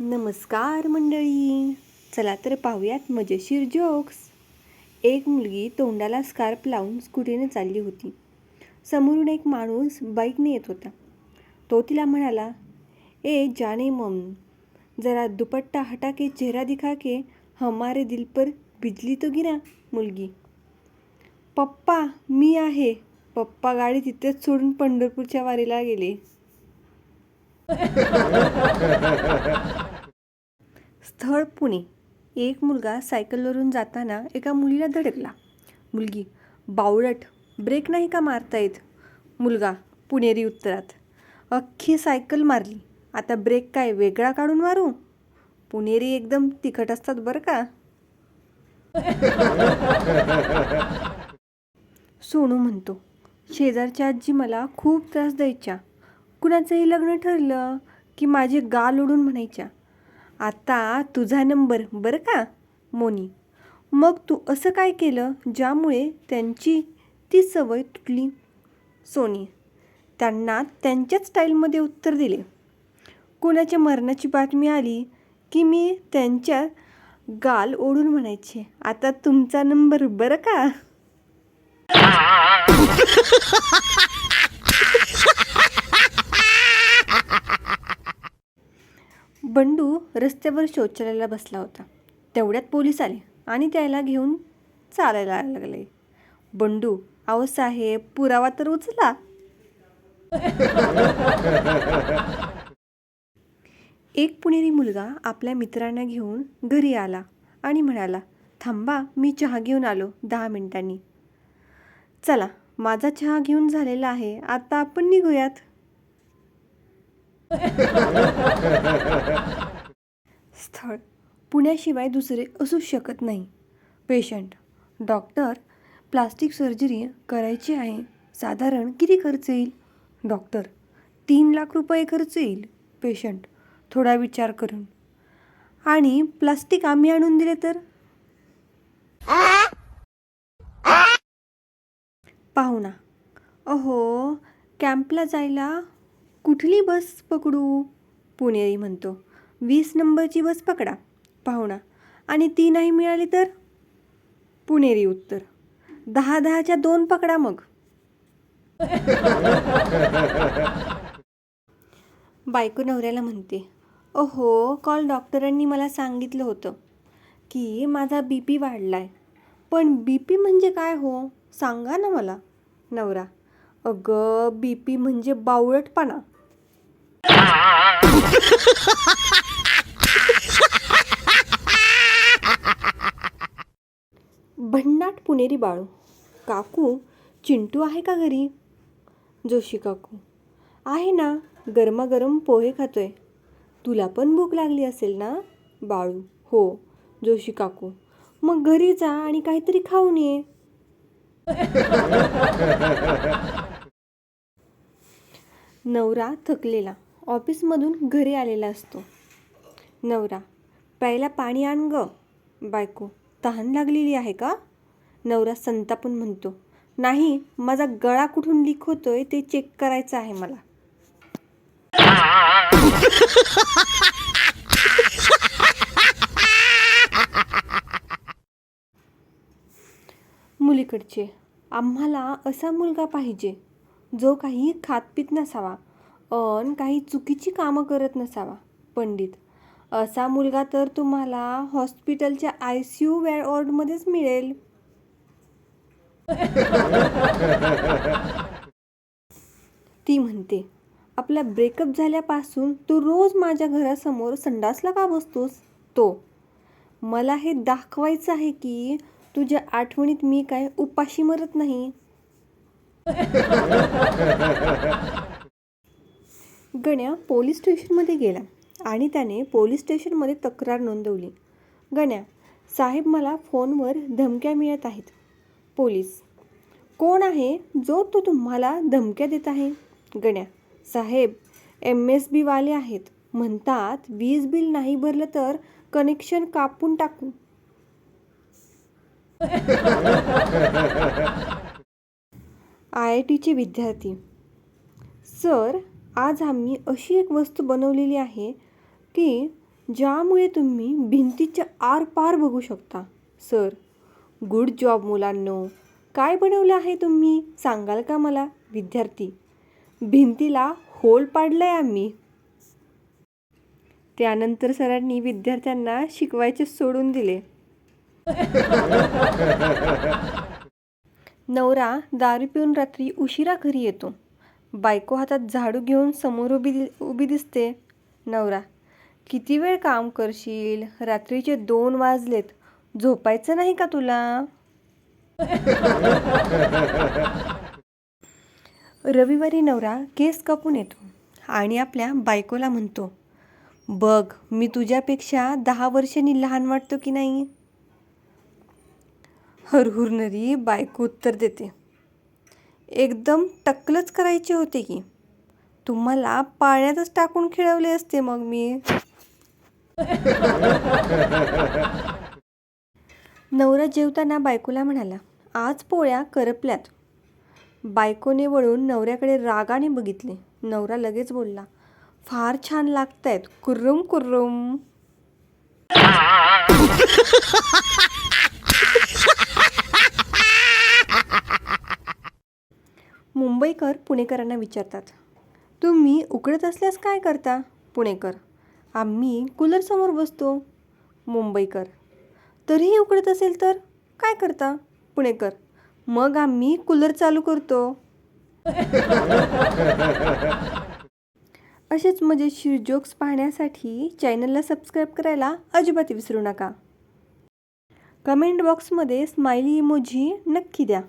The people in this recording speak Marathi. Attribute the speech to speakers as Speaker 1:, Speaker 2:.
Speaker 1: नमस्कार मंडळी. चला तर पाहूयात मजेशीर जोक्स एक मुलगी तोंडाला स्कार्प लावून स्कूटीने चालली होती. समोरून एक माणूस बाईकने येत होता. तो तिला म्हणाला ए जाने मम जरा दुपट्टा हटा के चेहरा दिखा के हमारे दिल पर बिजली तो गिरा मुलगी. पप्पा मी आहे. पप्पा गाडी तिथेच सोडून पंढरपूरच्या वारीला गेले. स्थळ पुणे. एक मुलगा सायकलवरून जाताना एका मुलीला धडकला. मुलगी बावळट ब्रेक नाही का मारता येत मुलगा पुणेरी उत्तरात. अख्खी सायकल मारली. आता ब्रेक काय वेगळा काढून मारू? पुणेरी एकदम तिखट असतात बरं का? सोनू म्हणतो शेजारच्या आजी मला खूप त्रास द्यायच्या. कुणाचंही लग्न ठरलं की माझे गाल ओढून म्हणायच्या आता तुझा नंबर बरं का मोनी? मग तू असं काय केलं ज्यामुळे त्यांची ती सवय तुटली? सोनी त्यांना त्यांच्याच स्टाईलमध्ये उत्तर दिले. कोणाच्या मरणाची बातमी आली की मी त्यांच्या गाल ओढून म्हणायचे आता तुमचा नंबर बरं का? बंडू रस्त्यावर शौचालयाला बसला होता. तेवढ्यात पोलीस आले आणि त्याला घेऊन चालायला लागले. बंडू अहो साहेब पुरावा तर उचला. एक पुणेरी मुलगा आपल्या मित्रांना घेऊन घरी आला आणि म्हणाला थांबा मी चहा घेऊन आलो दहा मिनिटांनी. चला माझा चहा घेऊन झालेला आहे. आता आपण निघूयात. स्थळ पुण्याशिवाय दुसरे असूच शकत नाही. पेशंट डॉक्टर प्लास्टिक सर्जरी करायची आहे. साधारण किती खर्च येईल? डॉक्टर तीन लाख रुपये खर्च येईल. पेशंट थोडा विचार करून. आणि प्लास्टिक आम्ही आणून दिले तर? पाहुणा अहो कॅम्पला जायला कुठली बस पकडू? पुणेरी म्हणतो. वीस नंबरची बस पकडा पाहुणा. आणि ती नाही मिळाली तर? पुणेरी उत्तर. दहा दहाच्या दोन पकडा मग. बायको नवऱ्याला म्हणते अहो कॉल डॉक्टरांनी मला सांगितलं होतं की माझा बी पी वाढला आहे पण बी पी म्हणजे काय हो? सांगा ना मला नवरा. अगं बी पी म्हणजे बावळटपणा. भन्नाट पुणेरी बाळू. काकू चिंटू आहे का घरी? जोशी काकू. आहे ना गरमागरम पोहे खातोय. तुला पण भूक लागली असेल ना बाळू? हो जोशी काकू. मग घरी जा आणि काहीतरी खाऊन ये. नवरा थकलेला. ऑफिसमधून घरी आलेला असतो. नवरा प्यायला पाणी आण ग. बायको तहान लागलेली आहे का? नवरा संतापून म्हणतो नाही माझा गळा कुठून लीक होतोय ते चेक करायचं आहे मला. मुलीकडचे आम्हाला असा मुलगा पाहिजे. जो काही खातपीत नसावा अन काही चुकीची कामं करत नसावा पंडित. असा मुलगा तर तुम्हाला हॉस्पिटलच्या आय सी यू वॉर्डमध्येच मिळेल. ती म्हणते आपला ब्रेकअप झाल्यापासून तू रोज माझ्या घरासमोर संडासला का बसतोस? तो मला हे दाखवायचं आहे की तुझ्या आठवणीत मी काय उपाशी मरत नाही. गण्या पोलीस स्टेशनमध्ये गेला आणि त्याने पोलीस स्टेशनमध्ये तक्रार नोंदवली. गण्या साहेब मला फोनवर धमक्या मिळत आहेत. पोलीस कोण आहे जो तो तुम्हाला धमक्या देत आहे? गण्या साहेब एम एस बीवाले आहेत. म्हणतात वीज बिल नाही भरलं तर कनेक्शन कापून टाकू. आय आय टीचे विद्यार्थी. सर आज आम्ही अशी एक वस्तू बनवलेली आहे की ज्यामुळे तुम्ही भिंतीच्या आरपार बघू शकता. सर गुड जॉब मुलांनो. काय बनवलं आहे तुम्ही? सांगाल का मला? विद्यार्थी भिंतीला होल पाडलं आहे आम्ही. त्यानंतर सरांनी विद्यार्थ्यांना शिकवायचे सोडून दिले. नवरा दारू पिऊन रात्री उशिरा घरी येतो. बायको हातात झाडू घेऊन समोर उभी दि उभी दिसते. नवरा किती वेळ काम करशील? रात्रीचे दोन वाजलेत. झोपायचं नाही का तुला? रविवारी नवरा केस कापून येतो आणि आपल्या बायकोला म्हणतो बघ मी तुझ्यापेक्षा दहा वर्षांनी लहान वाटतो की नाही? हरहुरनरी बायको उत्तर देते. एकदम टक्कलच करायचे होते की. तुम्हाला पाण्यातच टाकून खेळवले असते मग मी. नवरा जेवताना बायकोला म्हणाला आज पोळ्या करपल्यात. बायकोने वळून नवऱ्याकडे रागाने बघितले. नवरा लगेच बोलला फार छान लागतायत. कुर्रुम कुर्रुम. मुंबईकर पुणेकरांना विचारतात तुम्ही उकडत असल्यास काय करता पुणेकर? आम्ही कूलरसमोर बसतो. मुंबईकर तरीही उकडत असेल तर काय करता पुणेकर? मग आम्ही कूलर चालू करतो. असेच मजेशीर जोक्स पाहण्यासाठी चॅनलला सबस्क्राईब करायला अजिबात विसरू नका. कमेंट बॉक्समध्ये स्माइली इमोजी नक्की द्या.